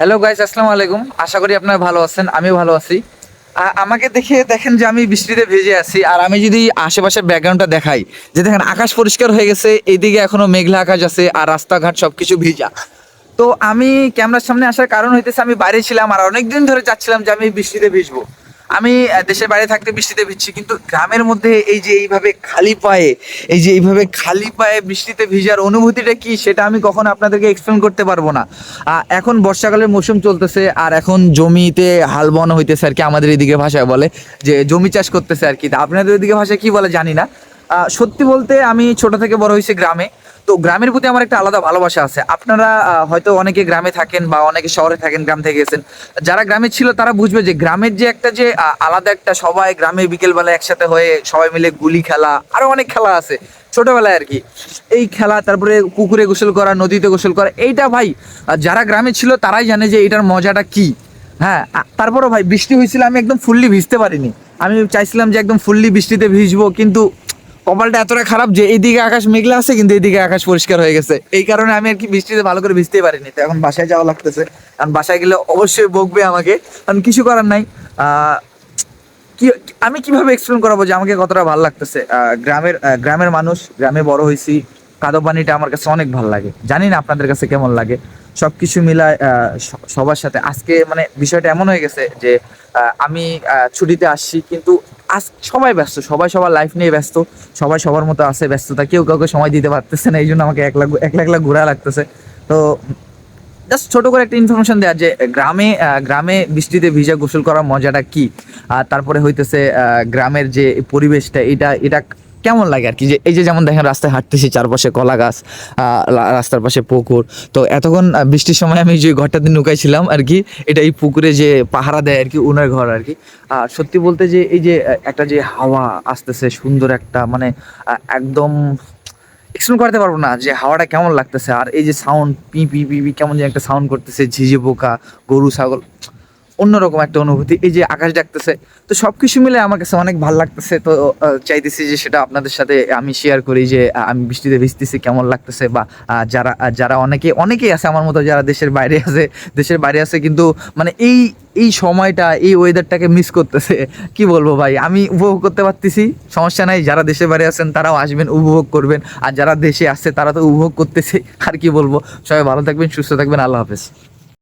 Hello guys আসসালামু আলাইকুম। আশা করি আপনারা ভালো আছেন আমি ভালো আছি। আমাকে দেখে দেখেন যে আমি বৃষ্টিতে ভেজে আছি, আর আমি যদি আশেপাশের ব্যাকগ্রাউন্ডটা দেখাই, যে দেখেন আকাশ পরিষ্কার হয়ে গেছে, এইদিকে এখনও মেঘলা আকাশ আছে, আর রাস্তাঘাট সব কিছু ভিজা। তো আমি ক্যামেরার সামনে আসার কারণ হইতেছে আমি বাইরে ছিলাম, আর অনেকদিন ধরে চাচ্ছিলাম যে আমি বৃষ্টিতে ভিজবো। আমি দেশের বাইরে থাকতে বৃষ্টিতে ভিজছি, কিন্তু গ্রামের মধ্যে এই যে এইভাবে খালি পায়ে, এই যে এইভাবে খালি পায়ে বৃষ্টিতে ভিজার অনুভূতিটা কি, সেটা আমি কখনো আপনাদেরকে এক্সপ্লেন করতে পারব না। এখন বর্ষাকালের মৌসুম চলতেছে, আর এখন জমিতে হাল বন হইতেছে আর কি, আমাদের এদিকে ভাষায় বলে, যে জমি চাষ করতেছে আর কি। আপনাদের ওদিকে ভাষায় কি বলে জানি না। সত্যি বলতে আমি ছোট থেকে বড় হয়েছি গ্রামে তো গ্রামের প্রতি আমার একটা আলাদা ভালোবাসা আছে। আপনারা হয়তো অনেকে গ্রামে থাকেন বা অনেকে শহরে থাকেন, গ্রাম থেকে গেছেন। যারা গ্রামে ছিল, তারা বুঝবে যে গ্রামের যে একটা যে আলাদা একটা সবাই গ্রামে বিকেলবেলা একসাথে হয়ে সবাই মিলে গুলি খেলা, আরও অনেক খেলা আছে ছোটবেলায় আর কি। এই খেলা, তারপরে পুকুরে গোসল করা, নদীতে গোসল করা, এইটা ভাই যারা গ্রামে ছিল, তারাই জানে যে এটার মজাটা কি। হ্যাঁ তারপরও ভাই, বৃষ্টি হয়েছিল, আমি একদম ফুললি ভিজতে পারিনি। আমি চাইছিলাম যে একদম ফুললি বৃষ্টিতে ভিজবো, কিন্তু কপালটা এতটা খারাপ যে এইদিকে আকাশ মেঘলা আছে কিন্তু এইদিকে আকাশ পরিষ্কার হয়ে গেছে। এই কারণে আমি আর কি বৃষ্টিতে ভালো করে ভিজতেই পারিনি। তো এখন বাসায় যাওয়া লাগতেছে। কারণ বাসায় গেলে অবশ্যই বকবে আমাকে। কারণ কিছু করার নাই। কি আমি কীভাবে এক্সপ্লেন করাবো যে আমাকে কতটা ভালো লাগতেছে? গ্রামের গ্রামের মানুষ গ্রামে বড় হয়েছি। কাদো পানিটা আমার কাছে অনেক ভালো লাগে। জানি না আপনাদের কাছে কেমন লাগে। সবকিছু মিলায় আহ, সবার সাথে। আজকে মানে বিষয়টা এমন হয়ে গেছে যে আমি ছুটিতে আসছি কিন্তু আজ সবাই ব্যস্ত, সবাই সবার লাইফ নিয়ে ব্যস্ত, সবাই সবার মতো আসে ব্যস্ততা, কেউ কাউকে সময় দিতে পারতেছে না, এই জন্য আমাকে একলা একলা একলা ঘোরা লাগতেছে। তো জাস্ট ছোট করে একটা ইনফরমেশন দেওয়া যে, গ্রামে গ্রামে বৃষ্টিতে ভিজা গোসল করার মজাটা কি? আর তারপরে হইতেছে গ্রামের যে পরিবেশটা, এটা এটা কেমন লাগে আর কি যে এই যে যেমন দেখেন রাস্তায় হাঁটতেছি, চারপাশে কলা গাছ রাস্তার পাশে পুকুর। তো এতক্ষণ বৃষ্টির সময় আমি যে ঘরটাতে নুকাইছিলাম আর কি এটা এই পুকুরে যে পাহারা দেয় আর কি উনার ঘর আর কি আর সত্যি বলতে যে এই যে একটা যে হাওয়া আসতেছে, সুন্দর একটা মানে একদম এক্সপ্লেন করতে পারব না যে হাওয়াটা কেমন লাগতেছে। আর এই যে sound P P P P, কেমন যে একটা সাউন্ড করতেছে, ঝিঝে পোকা, গরু, ছাগল অন্যরকম একটা অনুভূতি, এই যে আকাশ ডাকতেছে। তো সব কিছু মিলে আমার কাছে অনেক ভালো লাগতেছে। তো চাইতেছি যে সেটা আপনাদের সাথে আমি শেয়ার করি যে আমি বৃষ্টিতে ভিজতেছি, কেমন লাগতেছে বা যারা যারা অনেকে, অনেকেই আছে আমার মতো যারা দেশের বাইরে আছে, দেশের বাইরে আছে, কিন্তু মানে এই এই সময়টা, এই ওয়েদারটাকে মিস করতেছে। কি বলব ভাই? আমি উপভোগ করতে পারতেছি, সমস্যা নাই, যারা দেশের বাইরে আছেন তারাও আসবেন, উপভোগ করবেন। আর যারা দেশে আসছে তারা তো উপভোগ করতেছে, আর কি বলব? সবাই ভালো থাকবেন, সুস্থ থাকবেন, আল্লাহ হাফেজ।